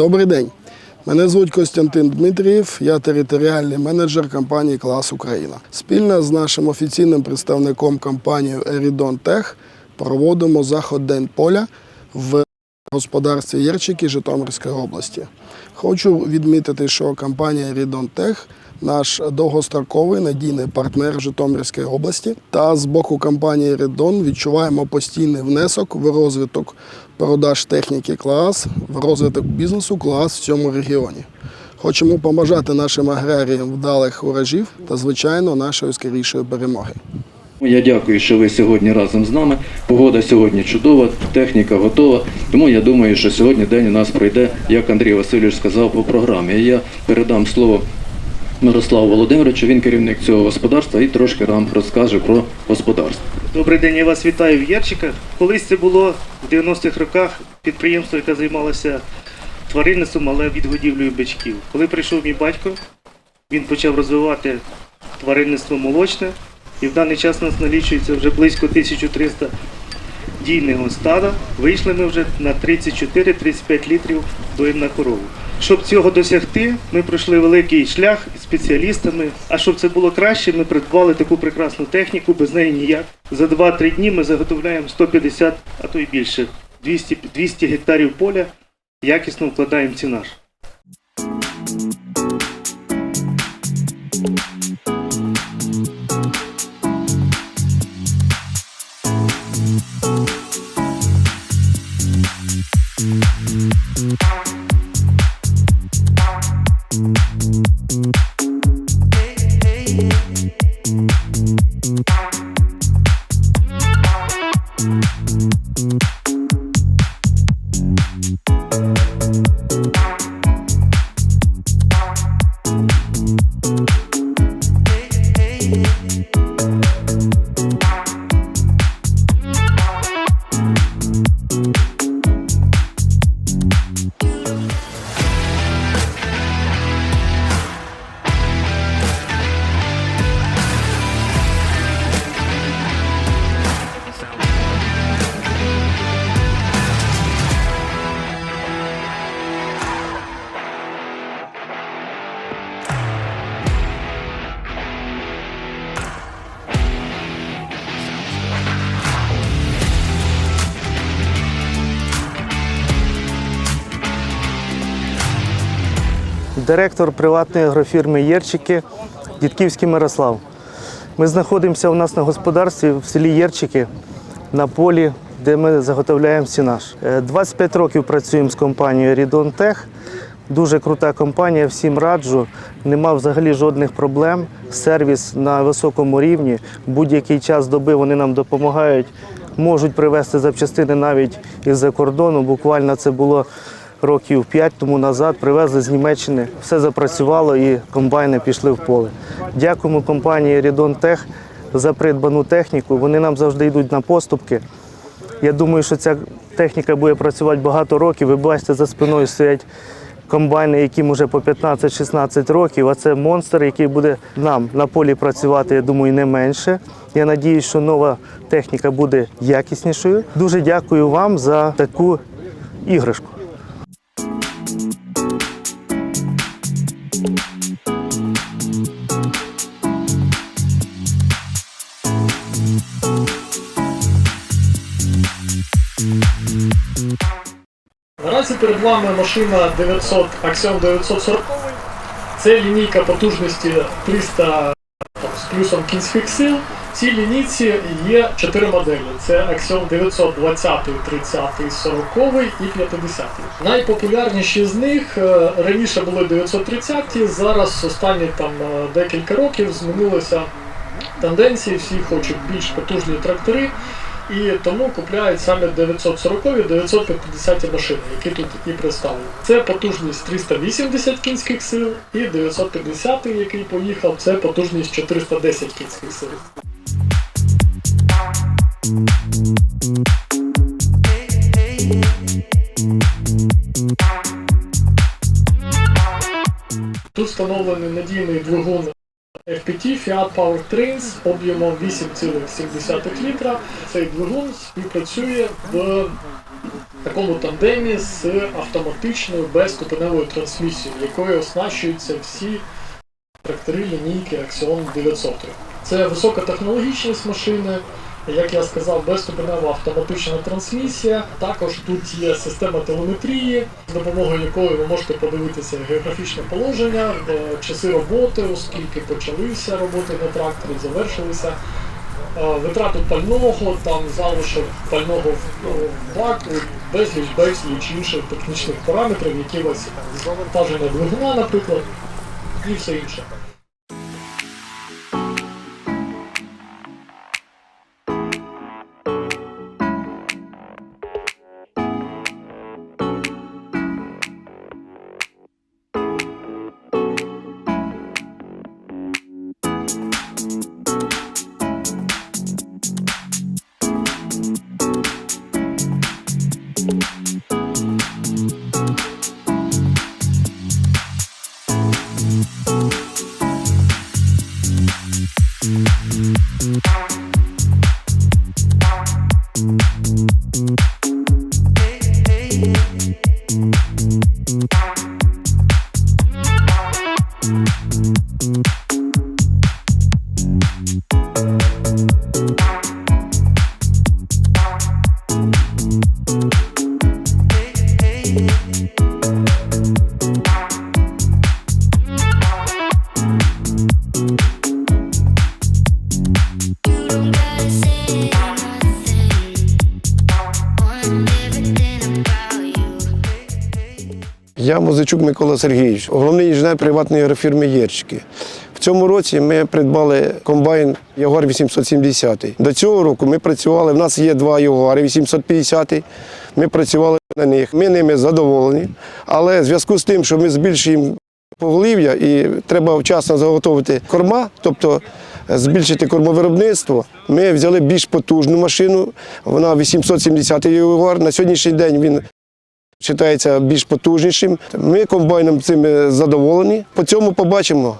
Добрий день. Мене звуть Костянтин Дмитрієв, я територіальний менеджер компанії Клас Україна. Спільно з нашим офіційним представником компанією Eridon Tech проводимо заход День поля в господарстві Єрчики Житомирської області. Хочу відмітити, що компанія Tech наш довгостроковий надійний партнер в Житомирській області. Та з боку компанії Eridon відчуваємо постійний внесок в розвиток продаж техніки клас, в розвиток бізнесу клас в цьому регіоні. Хочемо побажати нашим аграріям вдалих урожів та, звичайно, нашої скорішої перемоги. Я дякую, що ви сьогодні разом з нами. Погода сьогодні чудова, техніка готова. Тому я думаю, що сьогодні день у нас пройде, як Андрій Васильович сказав по програмі. І я передам слово Мирославу Володимировичу, він керівник цього господарства і трошки нам розкаже про господарство. Добрий день, я вас вітаю в Єрчиках. Колись це було в 90-х роках підприємство, яке займалося тваринництвом, але відгодівлею бичків. Коли прийшов мій батько, він почав розвивати тваринництво молочне, і в даний час у нас налічується вже близько 1300 дійного стада. Вийшли ми вже на 34-35 літрів доїм на корову. Щоб цього досягти, ми пройшли великий шлях із спеціалістами. А щоб це було краще, ми придбали таку прекрасну техніку, без неї ніяк. За 2-3 дні ми заготовляємо 150, а то й більше, 200, 200 гектарів поля, якісно вкладаємо ці наш. Директор приватної агрофірми Єрчики Дідківський Мирослав. Ми знаходимося у нас на господарстві в селі Єрчики на полі, де ми заготовляємо сінаж. Е, 25 років працюємо з компанією Рідон Тех. Дуже крута компанія, всім раджу. Нема взагалі жодних проблем. Сервіс на високому рівні. Будь-який час доби вони нам допомагають. Можуть привезти запчастини навіть із-за кордону. Буквально це було років 5 тому назад. Привезли з Німеччини. Все запрацювало і комбайни пішли в поле. Дякуємо компанії Рідон Тех за придбану техніку. Вони нам завжди йдуть на поступки. Я думаю, що ця техніка буде працювати багато років. Ви бачите, за спиною стоять комбайни, яким вже по 15-16 років, а це монстр, який буде нам на полі працювати, я думаю, не менше. Я надіюсь, що нова техніка буде якіснішою. Дуже дякую вам за таку іграшку. Перед вами машина 900 Axiom 940. Це лінійка потужності 300 там, з плюсом кінських сил. В цій лінійці є 4 моделі: це Axiom 920, 30, 40 і 50. Найпопулярніші з них е, раніше були 930, зараз останні там е, декілька років змінилися тенденції, всі хочуть більш потужні трактори. І тому купляють саме 940 950 машини, які тут і представлені. Це потужність 380 кінських сил, і 950, який поїхав, це потужність 410 кінських сил. Тут встановлений надійний двигун FPT Fiat Powertrains об'ємом 8,7 літра. Цей двигун співпрацює в такому тандемі з автоматичною безступеневою трансмісією, якою оснащуються всі трактори лінійки Axion 900. Це високотехнологічність машини, як я сказав, безступенева автоматична трансмісія. Також тут є система телеметрії, з допомогою якої ви можете подивитися географічне положення, е, часи роботи, оскільки почалися роботи на тракторі, завершилися. Е, Витрату пального, там залишок пального в в баку, безліч безліч інших технічних параметрів, які ось завантаження двигуна, наприклад, і все інше. Музичук Микола Сергійович, головний інженер приватної агрофірми Єрчики. В цьому році ми придбали комбайн Ягуар 870. До цього року ми працювали. В нас є два Ягуари 850. Ми працювали на них. Ми ними задоволені. Але в зв'язку з тим, що ми збільшуємо поголів'я і треба вчасно заготовити корма, тобто збільшити кормовиробництво, ми взяли більш потужну машину. Вона 870 Ягуар. На сьогоднішній день він вважається більш потужнішим. Ми комбайном цим е, задоволені. По цьому побачимо.